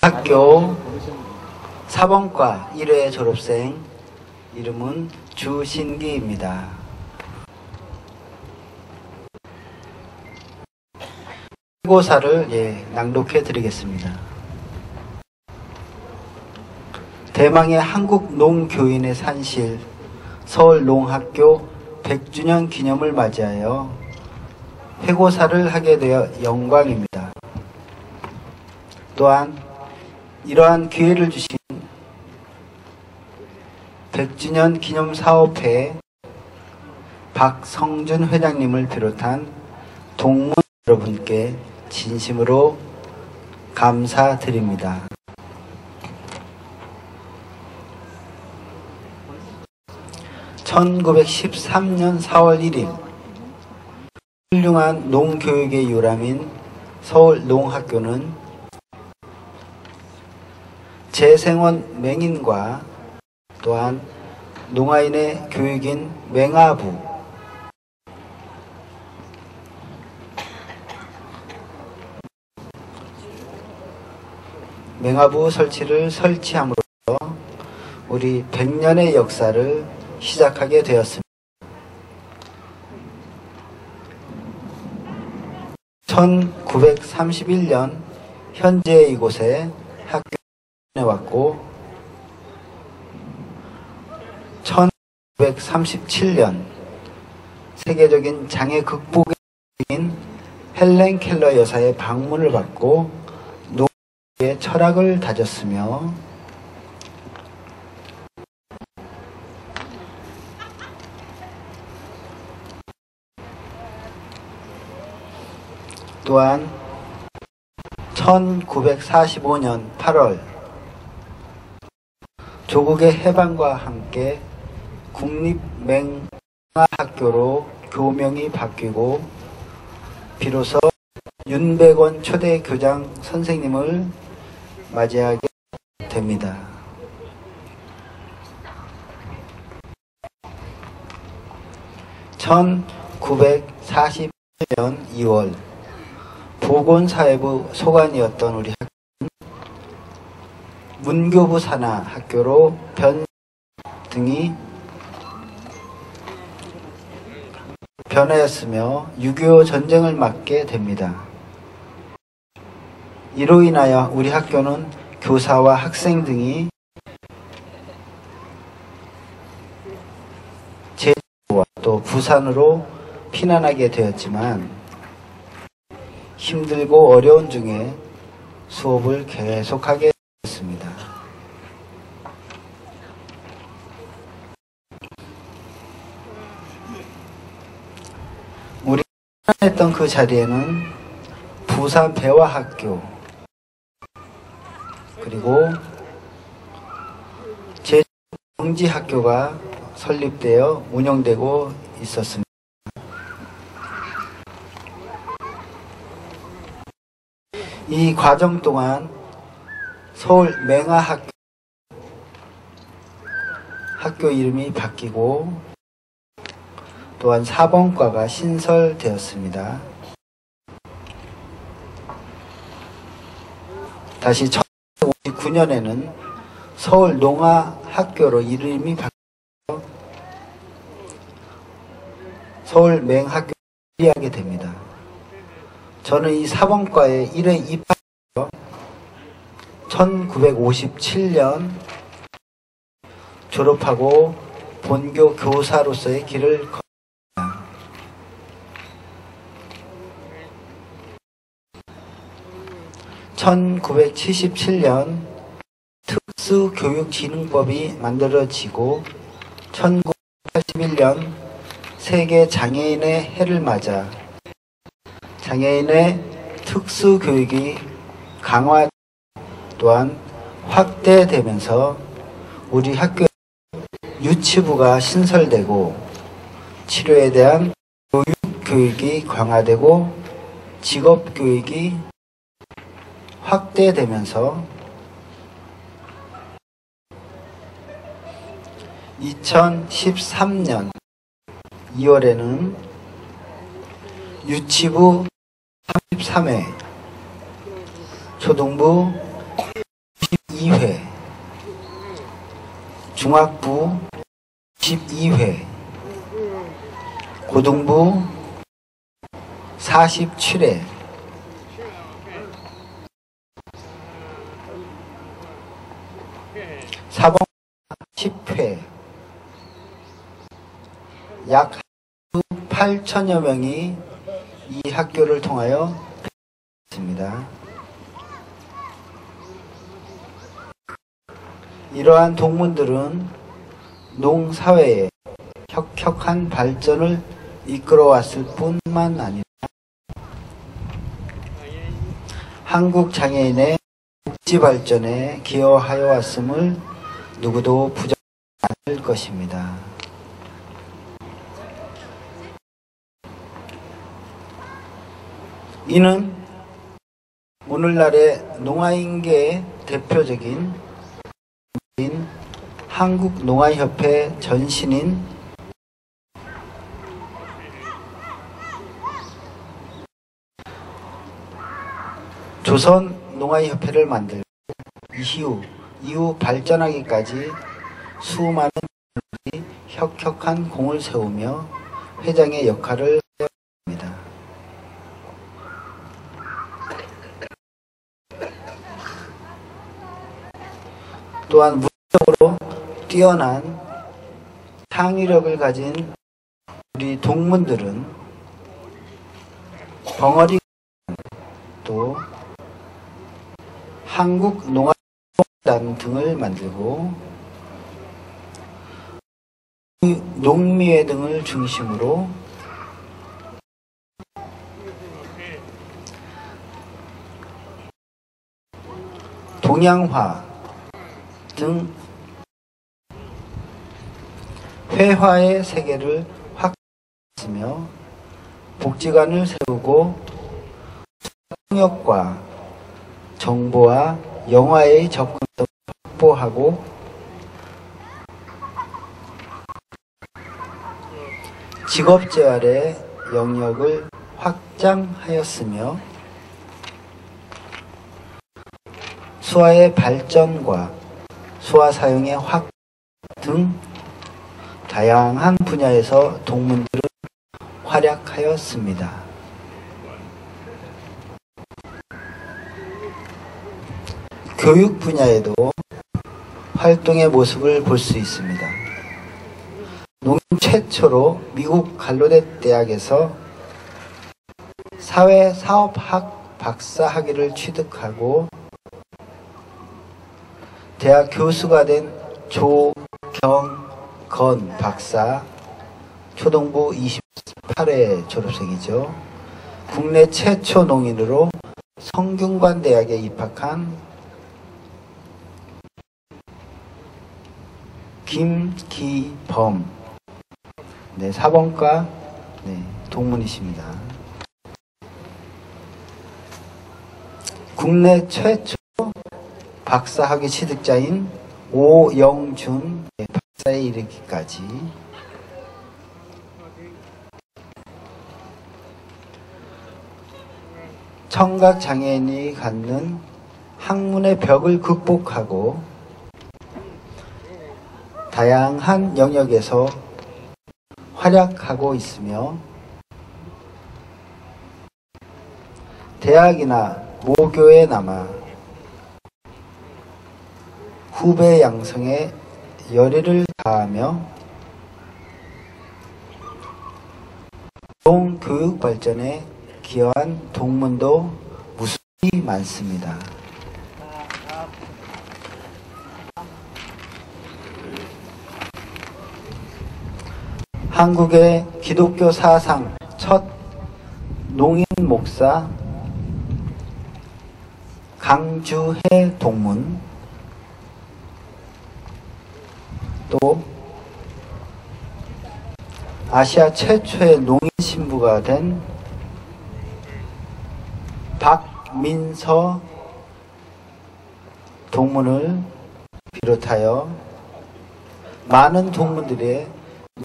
학교 4번과 1회 졸업생 이름은 주신기입니다. 고사를 예, 낭독해 드리겠습니다. 대망의 한국 농교인의 산실 서울 농학교 100주년 기념을 맞이하여 회고사를 하게 되어 영광입니다. 또한 이러한 기회를 주신 100주년 기념 사업회 박성준 회장님을 비롯한 동문 여러분께 진심으로 감사드립니다. (1913년 4월 1일) 훌륭한 농교육의 유람인 서울 농학교는 재생원 맹인과 또한 농아인의 교육인 맹아부 맹아부 설치를 설치함으로써 우리 100년의 역사를 시작하게 되었습니다. 1931년 현재 이곳에 학교 에 왔고 1937년 세계적인 장애 극복의 헬렌 켈러 여사의 방문을 받고 노의 철학을 다졌으며 또한 1945년 8월 조국의 해방과 함께 국립맹학교로 교명이 바뀌고 비로소 윤백원 초대 교장 선생님을 맞이하게 됩니다. (1948년 2월) 보건사회부 소관이었던 우리 학교는 문교부 산하 학교로 변 등이 변하였으며 6.25 전쟁을 맞게 됩니다. 이로 인하여 우리 학교는 교사와 학생 등이 제주와 또 부산으로 피난하게 되었지만 힘들고 어려운 중에 수업을 계속하게 되었습니다. 우리 했던 그 자리에는 부산 배화학교 그리고 제주경지학교가 설립되어 운영되고 있었습니다. 이 과정 동안 서울 맹아학교 학교 이름이 바뀌고 또한 4번과가 신설되었습니다. 다시 1959년에는 서울 농아학교로 이름이 바뀌어 서울 맹학교를 하게 됩니다. 저는 이 사범과에 1회 입학해서 1957년 졸업하고 본교 교사로서의 길을 걷습니다. (1977년) 특수교육진흥법이 만들어지고 (1981년) 세계 장애인의 해를 맞아 장애인의 특수교육이 강화 또한 확대되면서 우리 학교 유치부가 신설되고 치료에 대한 교육 교육이 강화되고 직업 교육이 확대되면서 2013년 2월에는 유치부 33회 초등부 12회, 중학부 12회, 고등부 47회, 사범 10회, 약 8천여 명이 이 학교를 통하여 있습니다. 이러한 동문들은 농사회의 혁혁한 발전을 이끌어왔을 뿐만 아니라 한국 장애인의 복지 발전에 기여하여 왔음을 누구도 부정하지 않을 것입니다. 이는 오늘날의 농아인계의 대표적인 한국농아협회 전신인 조선농아협회를 만들고 이후 이후 발전하기까지 수많은 혁혁한 공을 세우며 회장의 역할을 합니다. 또한 문적으로 뛰어난 창의력을 가진 우리 동문들은 벙어리 또 한국 농아단 등을 만들고 농미회 등을 중심으로 동양화 등 회화의 세계를 확장했으며 복지관을 세우고 통역과 정보와 영화의 접근성을 확보하고 직업재활의 영역을 확장하였으며 수화의 발전과 수화 사용의 확 등 다양한 분야에서 동문들은 활약하였습니다. 교육 분야에도 활동의 모습을 볼 수 있습니다. 농인 최초로 미국 갈로데 대학에서 사회사업학 박사 학위를 취득하고 대학 교수가 된 조경건 박사 초등부 28회 졸업생이죠. 국내 최초 농인으로 성균관 대학에 입학한 김기범 네, 사범과 네, 동문이십니다. 국내 최초 박사학위 취득자인 오영준 네, 박사에 이르기까지. 청각 장애인이 갖는 학문의 벽을 극복하고 다양한 영역에서 활약하고 있으며 대학이나 모교에 남아 후배 양성에 열의를 다하며 좋은 교육 발전에 기여한 동문도 무수히 많습니다. 한국의 기독교 사상 첫 농인 목사 강주해 동문 또 아시아 최초의 농인 신부가 된 박민서 동문을 비롯하여 많은 동문들의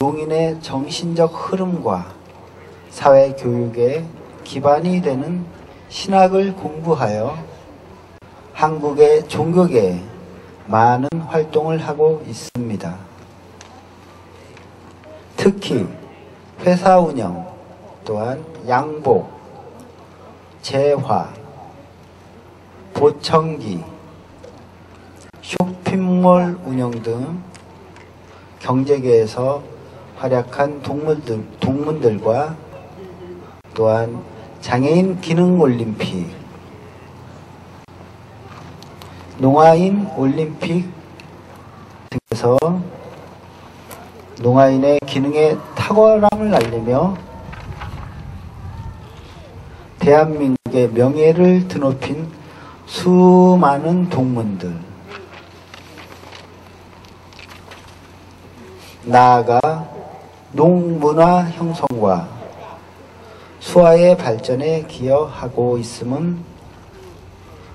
농인의 정신적 흐름과 사회 교육의 기반이 되는 신학을 공부하여 한국의 종교계에 많은 활동을 하고 있습니다. 특히 회사 운영 또한 양복, 재화, 보청기, 쇼핑몰 운영 등 경제계에서 활약한 동문들, 동문들과 또한 장애인 기능 올림픽, 농아인 올림픽 등에서 농아인의 기능의 탁월함을 알리며 대한민국의 명예를 드높인 수많은 동문들. 나아가 농문화 형성과 수화의 발전에 기여하고 있음은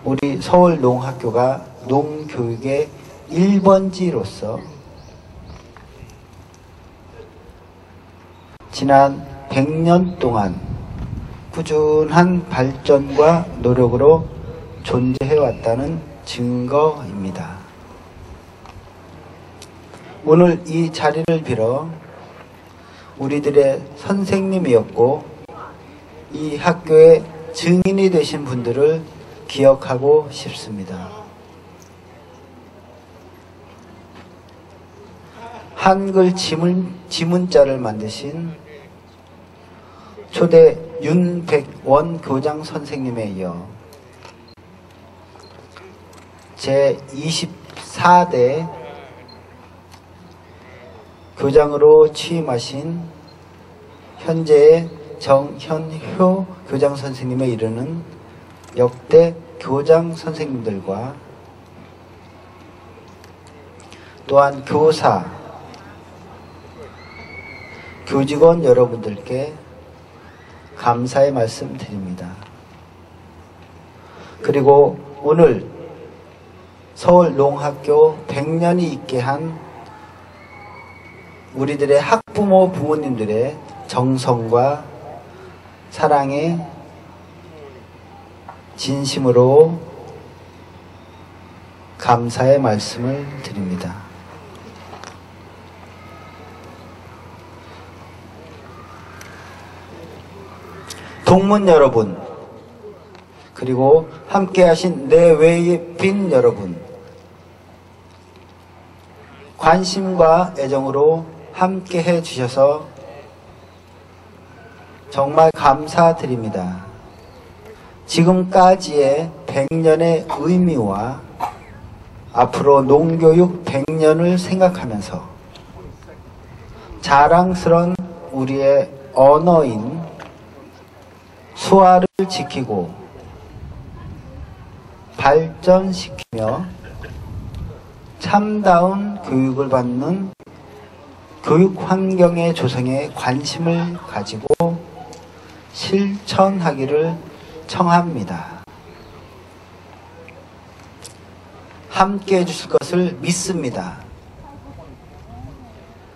우리 서울 농학교가 농교육의 1번지로서 지난 100년 동안 꾸준한 발전과 노력으로 존재해왔다는 증거입니다. 오늘 이 자리를 빌어 우리들의 선생님이었고 이 학교의 증인이 되신 분들을 기억하고 싶습니다. 한글 지문, 지문자를 만드신 초대 윤백원 교장 선생님에 이어 제 24대 교장으로 취임하신 현재의 정현효 교장 선생님에 이르는 역대 교장 선생님들과 또한 교사, 교직원 여러분들께 감사의 말씀 드립니다. 그리고 오늘 서울 농학교 100년이 있게 한 우리들의 학부모 부모님들의 정성과 사랑에 진심으로 감사의 말씀을 드립니다. 동문 여러분, 그리고 함께 하신 내외의 빈 여러분, 관심과 애정으로 함께 해 주셔서 정말 감사드립니다. 지금까지의 100년의 의미와 앞으로 농교육 100년을 생각하면서 자랑스런 우리의 언어인 수화를 지키고 발전시키며 참다운 교육을 받는 교육 환경의 조성에 관심을 가지고 실천하기를 청합니다. 함께 해주실 것을 믿습니다.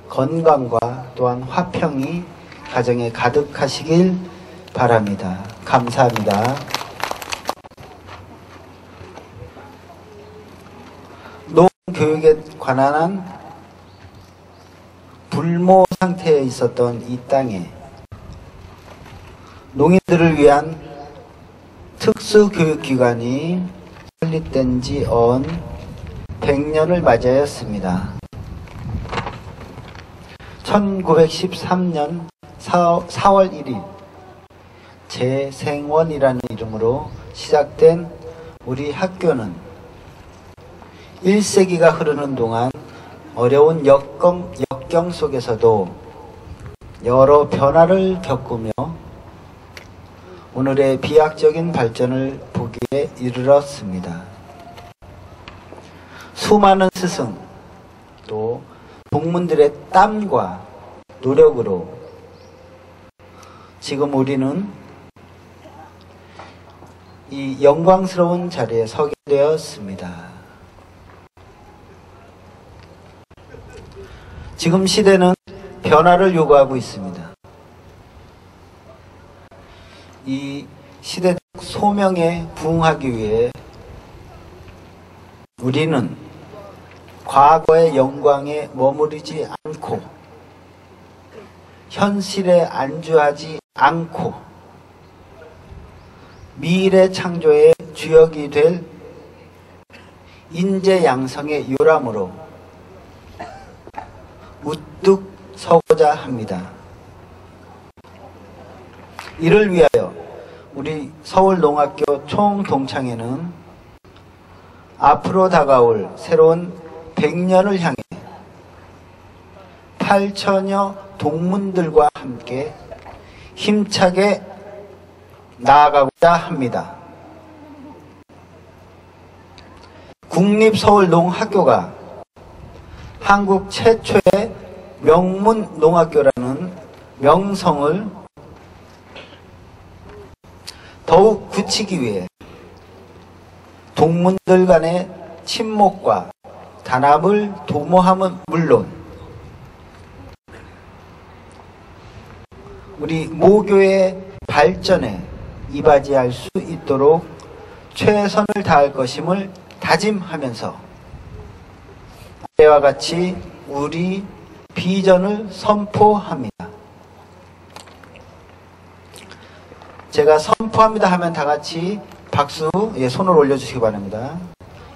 건강과 또한 화평이 가정에 가득하시길 바랍니다. 감사합니다. 농교육에 관한 불모 상태에 있었던 이 땅에 농인들을 위한 특수교육기관이 설립된 지 언 100년을 맞이하였습니다. 1913년 4, 4월 1일 재생원이라는 이름으로 시작된 우리 학교는 1세기가 흐르는 동안 어려운 역경, 역경 속에서도 여러 변화를 겪으며 오늘의 비약적인 발전을 보기에 이르렀습니다. 수많은 스승, 또 동문들의 땀과 노력으로 지금 우리는 이 영광스러운 자리에 서게 되었습니다. 지금 시대는 변화를 요구하고 있습니다. 이 시대적 소명에 부응하기 위해 우리는 과거의 영광에 머무르지 않고 현실에 안주하지 않고 미래 창조의 주역이 될 인재 양성의 요람으로 우뚝 서고자 합니다. 이를 위하여 우리 서울농학교 총동창회는 앞으로 다가올 새로운 100년을 향해 8천여 동문들과 함께 힘차게 나아가고자 합니다. 국립서울농학교가 한국 최초의 명문 농학교라는 명성을 더욱 굳히기 위해 동문들 간의 친목과 단합을 도모함은 물론 우리 모교의 발전에 이바지할 수 있도록 최선을 다할 것임을 다짐하면서 아래와 같이 우리 비전을 선포합니다. 제가 선포합니다 하면 다 같이 박수, 예, 손을 올려주시기 바랍니다.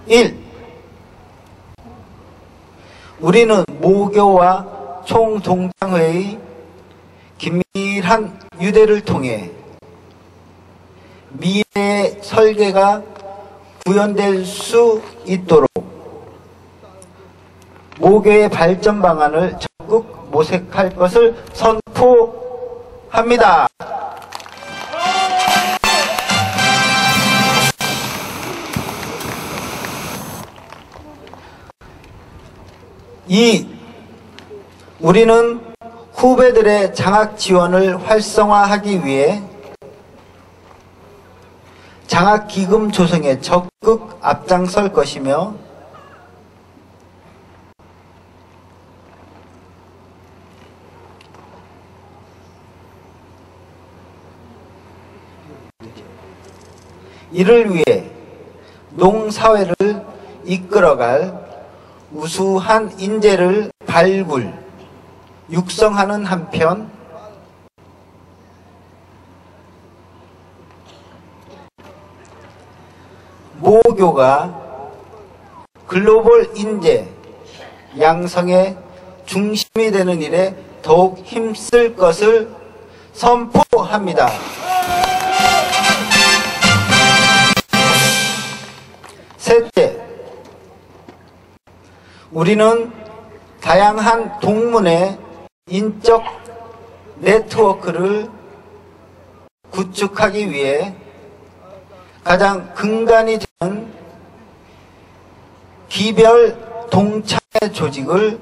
1. 우리는 모교와 총동창회의 긴밀한 유대를 통해 미래의 설계가 구현될 수 있도록 모교의 발전 방안을 적극 모색할 것을 선포합니다. 이 우리는 후배들의 장학 지원을 활성화하기 위해 장학기금 조성에 적극 앞장설 것이며 이를 위해 농사회를 이끌어갈 우수한 인재를 발굴, 육성하는 한편 모교가 글로벌 인재 양성의 중심이 되는 일에 더욱 힘쓸 것을 선포합니다. 셋째, 우리는 다양한 동문의 인적 네트워크를 구축하기 위해 가장 근간이 기별 동창회 조직을